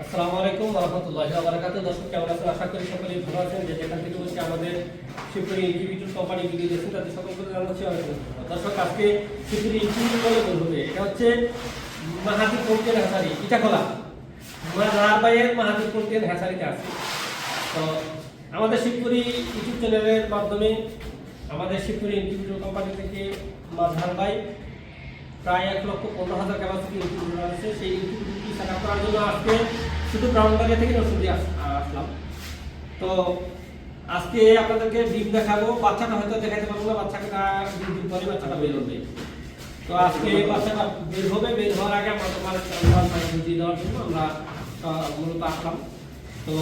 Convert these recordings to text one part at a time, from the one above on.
আসসালামু আলাইকুম রহমতুল্লাহ বারাকাতু দর্শক, কেমন আছেন? আশা করি সকলেই ভালো আছেন। যে যেখান থেকে বলছি, আমাদের শিবপুরি ইনকিউবেটর কোম্পানি ভিডিও দেখছেন তাদের সকলকে জানাচ্ছি অনেক দর্শক, আজকে শিবপুরি ইনকিউবেটর বলে বলবে এটা হচ্ছে মাহাতি পোর্টের হ্যাসারি ইটাখোলা। রারবাইয়ের মাহাতি পোর্টের হ্যাসারিতে আছে। তো আমাদের শিবপুরি ইউটিউব চ্যানেলের মাধ্যমে আমাদের শিবপুরি ইনকিউবেটর কোম্পানি থেকে মাঝার ভাই প্রায় এক লক্ষ পনেরো হাজার ক্যাপাসিটি ইনকিউবেটর আছে সেই ইনকিউবেটরটি সেট আপ করার জন্য আজকে শুধু ব্রাউনবাড়িয়া থেকে নসুদি আসলাম। তো আজকে আপনাদেরকে ডিম দেখাবো। বাচ্চাটা হয়তো দেখাতে পারব না, বাচ্চাটা দিন দিন পরে বাচ্চাটা বের হবে। তো আজকে বাচ্চাটা বের হবে। বের হওয়ার আগে আমরা তোমার বুঝিয়ে দেওয়ার জন্য আমরা মূলত আসলাম। তো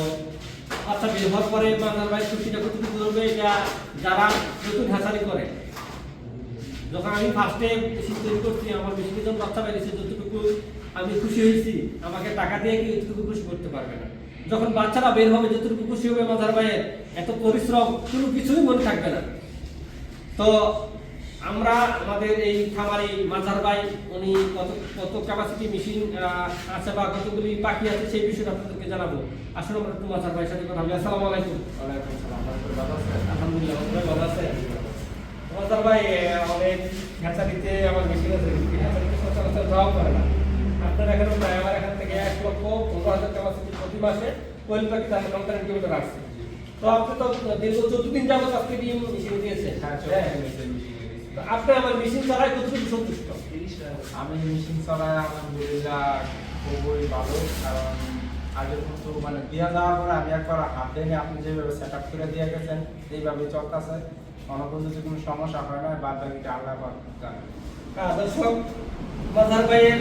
আচ্ছা বের হওয়ার পরে বাংলার ভাই খুশিটা কতটুকু ধরবে? এটা যারা নতুন হ্যাচারি করে যখন আমি ফার্স্টে তৈরি করছি আমার মেশিনে যখন বাচ্চা বেরিয়েছে যতটুকু আমি খুশি হয়েছি আমাকে টাকা দিয়ে কি এতটুকু খুশি করতে পারবে না। যখন বাচ্চারা বের হবে যতটুকু খুশি হবে মাথার ভাইয়ের এত পরিশ্রম কোনো কিছুই মনে থাকবে না। তো আমরা আমাদের এই খামারি মাঝার ভাই উনি কত কত ক্যাপাসিটি মেশিন আছে বা কতগুলি পাখি আছে সেই বিষয়ে আপনাদেরকে জানাব। আসলে আমরা একটু মাঝার ভাইয়ের সাথে কথা বলি। আসসালামু আলাইকুম। ওয়ালাইকুম সালাম ভালো আছেন? আলহামদুলিল্লাহ ভালো আছে। ভাই অনেক হ্যাচারিতে আমার মেশিন আছে হ্যাচারিতে সচরাচর যাওয়া করে না। আপনার এখানে প্রায় আমার এখান থেকে এক লক্ষ পনেরো হাজার ক্যাপাসিটি প্রতি মাসে কোয়েল পাখি তার কিলোমিটার আসছে। তো আপনি তো দীর্ঘ চোদ্দ দিন যাবত আজকে ডিম মেশিন দিয়েছেন। হ্যাঁ হ্যাঁ। আপনি আমার মেশিন চালায় কতটুকু সন্তুষ্ট? আমি মেশিন চালাই আলহামদুলিল্লাহ খুবই ভালো কারণ আগের মতো মানে দিয়া যাওয়ার পরে আমি একবার হাত দিয়ে আপনি যেভাবে সেট আপ করে দিয়ে গেছেন এইভাবে চলতেছে। কোনো কোনো সমস্যা হয় না বাদ বাকিটা আল্লাহ পাক জানে। দর্শক মাঝার ভাইয়ের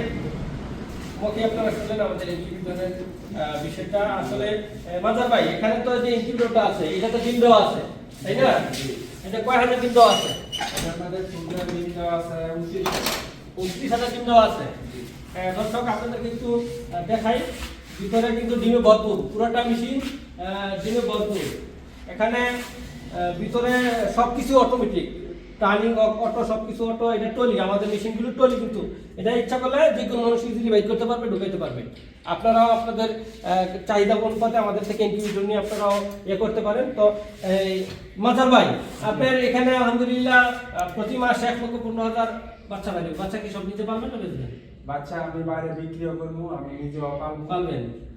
মুখে আপনারা শুনলেন আমাদের ইনকিউবেটরের বিষয়টা। আসলে মাঝার ভাই এখানে তো যে ইনকিউবেটরটা আছে এটা তো ডিম দেওয়া আছে তাই না? এটা কয় হাজার ডিম দেওয়া আছে? আপনাদের সুন্দর দিন দেওয়া আছে উচিত উনত্রিশ হাজার ডিম দেওয়া আছে দর্শক আপনাদের কিন্তু দেখাই। ভিতরে কিন্তু ডিমে ভরপুর পুরোটা মেশিন ডিমে ভরপুর। এখানে ভিতরে সব কিছু অটোমেটিক টার্নিং অটো সব কিছু অটো এটা টলি আমাদের মেশিনগুলো টলি কিন্তু। এটা ইচ্ছা করলে যে কোনো মানুষ ইজিলি বাইক করতে পারবে ঢুকাইতে পারবে। আপনারাও আপনাদের চাহিদা অনুপাতে আমাদের থেকে ইনকিউবেটর নিয়ে আপনারাও ইয়ে করতে পারেন। তো এই মাজার ভাই আপনার এখানে আলহামদুলিল্লাহ প্রতি মাসে এক লক্ষ পনেরো হাজার বাচ্চা বাইরে বাচ্চা কি সব নিতে পারবেন না বাচ্চা আমি বাইরে বিক্রিও করব আমি নিজেও পালবো।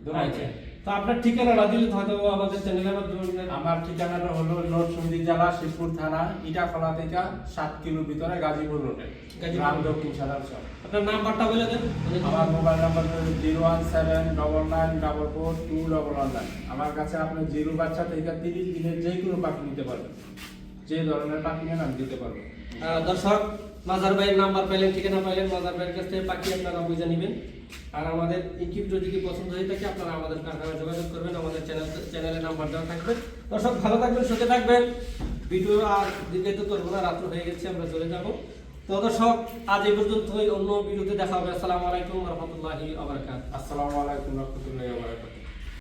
দুটোই। আচ্ছা। তো আপনার ঠিকানাটা দিলে হয়তো আমাদের চ্যানেলের মাধ্যমে আমার ঠিকানাটা হলো নরসিংদী জেলা শিবপুর থানা ইটাখলা থেকে সাত কিলো ভিতরে গাজীপুর রোডে। গ্রাম দক্ষিণ সাদার আপনার নাম্বারটা বলে দেন। আমার মোবাইল নাম্বার হলো zero one seven double nine double four two double one nine. আমার কাছে আপনি জিরো বাচ্চা থেকে তিরিশ দিনের যে কোনো পাখি নিতে পারবেন। যে ধরনের পাখি নেন আমি দিতে পারব। দর্শক মাজার ভাইয়ের নাম্বার পাইলেন ঠিকানা পাইলেন। মাজার ভাইয়ের কাছ থেকে পাখি আপনারা বুঝে নেবেন। আর আমাদের ইনকিউবেটর যদি পছন্দ হয়ে থাকে, আপনারা আমাদের কারখানায় যোগাযোগ করবেন, আমাদের চ্যানেল চ্যানেলের নাম্বার দেওয়া থাকবে। দর্শক, ভালো থাকবেন, সুখে থাকবেন। ভিডিও আর দীর্ঘায়িত করব না, রাত্র হয়ে গেছে, আমরা চলে যাব। তো দর্শক, আজ এই পর্যন্তই, অন্য ভিডিওতে দেখা হবে। আসসালামু আলাইকুম রহমতুল্লাহি আবরাকাত আসসালামু আলাইকুম রহমতুল্লাহি বারাকাতুহু।